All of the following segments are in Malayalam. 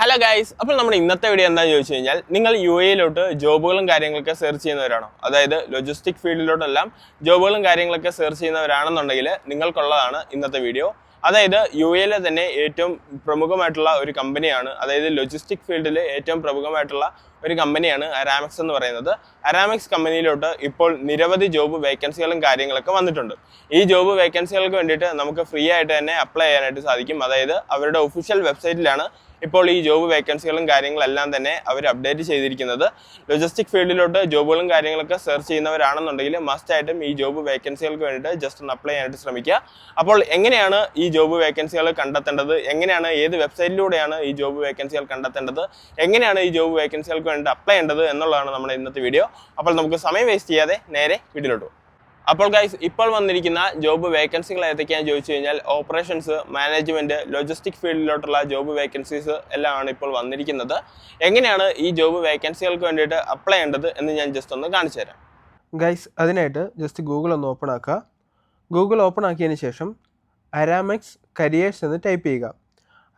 ഹലോ ഗൈസ് അപ്പോൾ നമ്മുടെ ഇന്നത്തെ വീഡിയോ എന്താണെന്ന് ചോദിച്ചു കഴിഞ്ഞാൽ നിങ്ങൾ യു എയിലോട്ട് ജോബുകളും കാര്യങ്ങളൊക്കെ സെർച്ച് ചെയ്യുന്നവരാണോ? അതായത് ലോജിസ്റ്റിക് ഫീൽഡിലോട്ടെല്ലാം ജോബുകളും കാര്യങ്ങളൊക്കെ സെർച്ച് ചെയ്യുന്നവരാണെന്നുണ്ടെങ്കിൽ നിങ്ങൾക്കുള്ളതാണ് ഇന്നത്തെ വീഡിയോ അതായത് യു എയിലെ തന്നെ ഏറ്റവും പ്രമുഖമായിട്ടുള്ള ഒരു കമ്പനിയാണ് അതായത് ലോജിസ്റ്റിക് ഫീൽഡിൽ ഏറ്റവും പ്രമുഖമായിട്ടുള്ള ഒരു കമ്പനിയാണ് അരാമിക്സ് എന്ന് പറയുന്നത്. അരാമിക്സ് കമ്പനിയിലോട്ട് ഇപ്പോൾ നിരവധി ജോബ് വേക്കൻസികളും കാര്യങ്ങളൊക്കെ വന്നിട്ടുണ്ട്. ഈ ജോബ് വേക്കൻസികൾക്ക് വേണ്ടിയിട്ട് നമുക്ക് ഫ്രീ ആയിട്ട് തന്നെ അപ്ലൈ ചെയ്യാനായിട്ട് സാധിക്കും. അതായത് അവരുടെ ഒഫീഷ്യൽ വെബ്സൈറ്റിലാണ് ഇപ്പോൾ ഈ ജോബ് വേക്കൻസികളും കാര്യങ്ങളെല്ലാം തന്നെ അവർ അപ്ഡേറ്റ് ചെയ്തിരിക്കുന്നത്. ലോജിസ്റ്റിക് ഫീൽഡിലോട്ട് ജോബുകളും കാര്യങ്ങളൊക്കെ സെർച്ച് ചെയ്യുന്നവരാണെന്നുണ്ടെങ്കിൽ മസ്റ്റ് ആയിട്ടും ഈ ജോബ് വേക്കൻസികൾക്ക് വേണ്ടിയിട്ട് ജസ്റ്റ് ഒന്ന് അപ്ലൈ ചെയ്യാനായിട്ട് ശ്രമിക്കുക. അപ്പോൾ എങ്ങനെയാണ് ഈ ജോബ് വേക്കൻസികൾ കണ്ടെത്തേണ്ടത്? എങ്ങനെയാണ് ഏത് വെബ്സൈറ്റിലൂടെയാണ് ഈ ജോബ് വേക്കൻസികൾ കണ്ടെത്തേണ്ടത്? എങ്ങനെയാണ് ഈ ജോബ് വേക്കൻസികൾക്ക് വേണ്ടി അപ്ലൈ ചെയ്യേണ്ടത് എന്നുള്ളതാണ് നമ്മുടെ ഇന്നത്തെ വീഡിയോ അപ്പോൾ നമുക്ക് സമയം വേസ്റ്റ് ചെയ്യാതെ നേരെ വീഡിയോയിലോട്ട് പോകും. അപ്പോൾ ഗൈസ് ഇപ്പോൾ വന്നിരിക്കുന്ന ജോബ് വേക്കൻസികൾ ഏതൊക്കെയാണെന്ന് ചോദിച്ചു കഴിഞ്ഞാൽ ഓപ്പറേഷൻസ് മാനേജ്മെന്റ് ലോജിസ്റ്റിക് ഫീൽഡിലോട്ടുള്ള ജോബ് വേക്കൻസീസ് എല്ലാമാണ് ഇപ്പോൾ വന്നിരിക്കുന്നത്. എങ്ങനെയാണ് ഈ ജോബ് വേക്കൻസികൾക്ക് വേണ്ടിയിട്ട് അപ്ലൈ ചെയ്യേണ്ടത് എന്ന് ഞാൻ ജസ്റ്റ് ഒന്ന് കാണിച്ചു തരാം. ഗൈസ് അതിനായിട്ട് ജസ്റ്റ് ഗൂഗിൾ ഒന്ന് ഓപ്പൺ ആക്കുക. ഗൂഗിൾ ഓപ്പൺ ആക്കിയതിന് ശേഷം അരാമെക്സ് കരിയേഴ്സ് എന്ന് ടൈപ്പ് ചെയ്യുക.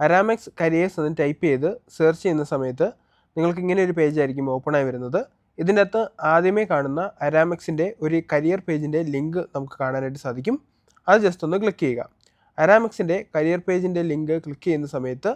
അരാമെക്സ് കരിയേഴ്സ് എന്ന് ടൈപ്പ് ചെയ്ത് സെർച്ച് ചെയ്യുന്ന സമയത്ത് നിങ്ങൾക്ക് ഇങ്ങനെ ഒരു പേജ് ആയിരിക്കും ഓപ്പൺ ആയി വരുന്നത്. ഇതിന്റെ അകത്ത് ആദ്യമേ കാണുന്ന അരാമെക്സിന്റെ ഒരു കരിയർ പേജിന്റെ ലിങ്ക് നമുക്ക് കാണാനായിട്ട് സാധിക്കും. അത് ജസ്റ്റ് ഒന്ന് ക്ലിക്ക് ചെയ്യുക. അരാമെക്സിന്റെ കരിയർ പേജിന്റെ ലിങ്ക് ക്ലിക്ക് ചെയ്യുന്ന സമയത്ത്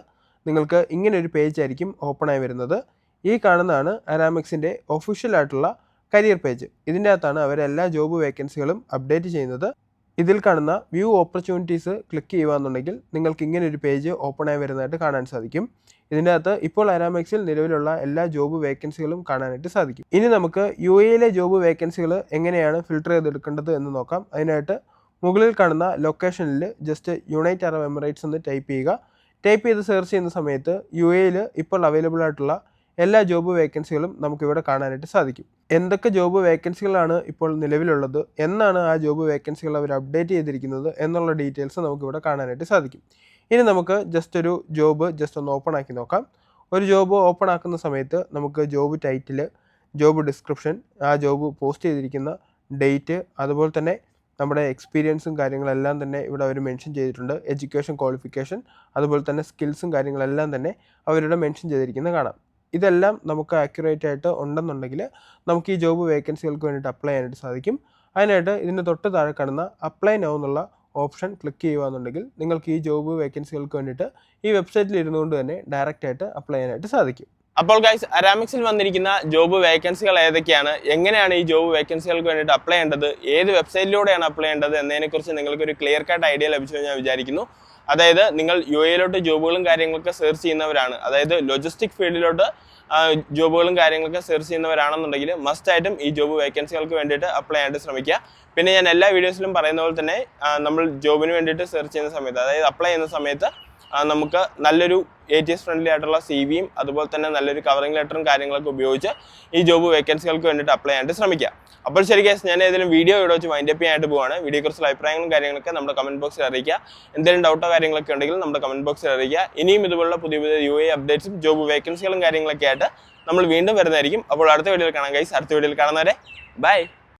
നിങ്ങൾക്ക് ഇങ്ങനെ ഒരു പേജ് ആയിരിക്കും ഓപ്പൺ ആയി വരുന്നത്. ഈ കാണുന്നതാണ് അരാമെക്സിന്റെ ഒഫീഷ്യൽ ആയിട്ടുള്ള കരിയർ പേജ് ഇതിന്റെ അകത്താണ് അവർ എല്ലാ ജോബ് വേക്കൻസികളും അപ്ഡേറ്റ് ചെയ്യുന്നത്. ഇതിൽ കാണുന്ന വ്യൂ ഓപ്പർച്യൂണിറ്റീസ് ക്ലിക്ക് ചെയ്യുകയാണെന്നുണ്ടെങ്കിൽ നിങ്ങൾക്ക് ഇങ്ങനെ ഒരു പേജ് ഓപ്പൺ ആയി വരുന്നതായിട്ട് കാണാൻ സാധിക്കും. ഇതിന്റെ അകത്ത് ഇപ്പോൾ അനാമെക്സിൽ നിലവിലുള്ള എല്ലാ ജോബ് വേക്കൻസികളും കാണാനായിട്ട് സാധിക്കും. ഇനി നമുക്ക് യു എയിലെ ജോബ് വേക്കൻസികൾ എങ്ങനെയാണ് ഫിൽട്ടർ ചെയ്തെടുക്കേണ്ടത് എന്ന് നോക്കാം. അതിനായിട്ട് മുകളിൽ കാണുന്ന ലൊക്കേഷനിൽ ജസ്റ്റ് യുണൈറ്റ് അറബ് എമിറേറ്റ്സ് എന്ന് ടൈപ്പ് ചെയ്യുക. ടൈപ്പ് ചെയ്ത് സെർച്ച് ചെയ്യുന്ന സമയത്ത് യു എയിൽ ഇപ്പോൾ അവൈലബിൾ ആയിട്ടുള്ള എല്ലാ ജോബ് വേക്കൻസികളും നമുക്കിവിടെ കാണാനായിട്ട് സാധിക്കും. എന്തൊക്കെ ജോബ് വേക്കൻസികളാണ് ഇപ്പോൾ നിലവിലുള്ളത്? എന്നാണ് ആ ജോബ് വേക്കൻസികൾ അവർ അപ്ഡേറ്റ് ചെയ്തിരിക്കുന്നത് എന്നുള്ള ഡീറ്റെയിൽസ് നമുക്കിവിടെ കാണാനായിട്ട് സാധിക്കും. ഇനി നമുക്ക് ജസ്റ്റ് ഒരു ജോബ് ജസ്റ്റ് ഒന്ന് ഓപ്പൺ ആക്കി നോക്കാം. ഒരു ജോബ് ഓപ്പൺ ആക്കുന്ന സമയത്ത് നമുക്ക് ജോബ് ടൈറ്റിൽ ജോബ് ഡിസ്ക്രിപ്ഷൻ ആ ജോബ് പോസ്റ്റ് ചെയ്തിരിക്കുന്ന ഡേറ്റ് അതുപോലെ തന്നെ നമ്മുടെ എക്സ്പീരിയൻസും കാര്യങ്ങളെല്ലാം തന്നെ ഇവിടെ അവർ മെൻഷൻ ചെയ്തിട്ടുണ്ട്. എഡ്യൂക്കേഷൻ ക്വാളിഫിക്കേഷൻ അതുപോലെ തന്നെ സ്കിൽസും കാര്യങ്ങളെല്ലാം തന്നെ അവരുടെ മെൻഷൻ ചെയ്തിരിക്കുന്നത് കാണാം. ഇതെല്ലാം നമുക്ക് ആക്യുറേറ്റ് ആയിട്ട് ഉണ്ടെന്നുണ്ടെങ്കിൽ നമുക്ക് ഈ ജോബ് വേക്കൻസികൾക്ക് വേണ്ടിയിട്ട് അപ്ലൈ ചെയ്യാനായിട്ട് സാധിക്കും. അതിനായിട്ട് ഇതിന്റെ തൊട്ട് താഴെ കാണുന്ന അപ്ലൈ നൗ എന്നുള്ള ഓപ്ഷൻ ക്ലിക്ക് ചെയ്യുകയെന്നുണ്ടെങ്കിൽ നിങ്ങൾക്ക് ഈ ജോബ് വേക്കൻസികൾക്ക് വേണ്ടിയിട്ട് ഈ വെബ്സൈറ്റിൽ ഇരുന്നുകൊണ്ട് തന്നെ ഡയറക്റ്റ് ആയിട്ട് അപ്ലൈ ചെയ്യാനായിട്ട് സാധിക്കും. അപ്പോൾ ഗൈസ് അരാമിക്സിൽ വന്നിരിക്കുന്ന ജോബ് വേക്കൻസികൾ ഏതൊക്കെയാണ്? എങ്ങനെയാണ് ഈ ജോബ് വേക്കൻസികൾക്ക് വേണ്ടിയിട്ട് അപ്ലൈ ചെയ്യേണ്ടത്? ഏത് വെബ്സൈറ്റിലൂടെയാണ് അപ്ലൈ ചെയ്യേണ്ടത്? എന്നതിനെക്കുറിച്ച് നിങ്ങൾക്ക് ഒരു ക്ലിയർ കട്ട് ഐഡിയ ലഭിച്ചു ഞാൻ വിചാരിക്കുന്നു. അതായത് നിങ്ങൾ യു എയിലോട്ട് ജോബുകളും കാര്യങ്ങളൊക്കെ സെർച്ച് ചെയ്യുന്നവരാണ്. അതായത് ലോജിസ്റ്റിക് ഫീൽഡിലോട്ട് ജോബുകളും കാര്യങ്ങളൊക്കെ സെർച്ച് ചെയ്യുന്നവരാണെന്നുണ്ടെങ്കിൽ മസ്റ്റ് ആയിട്ടും ഈ ജോബ് വേക്കൻസികൾക്ക് വേണ്ടിയിട്ട് അപ്ലൈ ചെയ്യാനായിട്ട് ശ്രമിക്കുക. പിന്നെ ഞാൻ എല്ലാ വീഡിയോസിലും പറയുന്ന പോലെ തന്നെ നമ്മൾ ജോബിന് വേണ്ടിയിട്ട് സെർച്ച് ചെയ്യുന്ന സമയത്ത് അതായത് അപ്ലൈ ചെയ്യുന്ന സമയത്ത് നമുക്ക് നല്ലൊരു എ ടി എസ് ഫ്രണ്ട്ലി ആയിട്ടുള്ള സി വിയും അതുപോലെ തന്നെ നല്ലൊരു കവറിംഗ് ലെറ്ററും കാര്യങ്ങളൊക്കെ ഉപയോഗിച്ച് ഈ ജോബ് വേക്കൻസികൾക്ക് വേണ്ടിയിട്ട് അപ്ലൈ ചെയ്യാനായിട്ട് ശ്രമിക്കുക. അപ്പോൾ ശരി കേസ് ഞാൻ ഏതെങ്കിലും വീഡിയോ ഇവിടെ വെച്ച് വൈൻഡ് അപ്പ് ചെയ്യാനായിട്ട് പോവാണ്. വീഡിയോയെക്കുറിച്ചുള്ള അഭിപ്രായങ്ങളും കാര്യങ്ങളൊക്കെ നമ്മുടെ കമന്റ് ബോക്സിൽ അറിയിക്കുക. എന്തെങ്കിലും ഡൗട്ടോ കാര്യങ്ങളൊക്കെ ഉണ്ടെങ്കിൽ നമ്മുടെ കമന്റ് ബോക്സിൽ അറിയിക്കുക. ഇനിയും ഇതുപോലുള്ള പുതിയ പുതിയ യു എ അപ്ഡേറ്റ്സും ജോബ് വേക്കൻസികളും കാര്യങ്ങളൊക്കെ ആയിട്ട് നമ്മൾ വീണ്ടും വരുന്നതായിരിക്കും. അപ്പോൾ അടുത്ത വീഡിയോയിൽ കാണാം ഗൈസ് അടുത്ത വീഡിയോയിൽ കാണുന്നവരെ ബൈ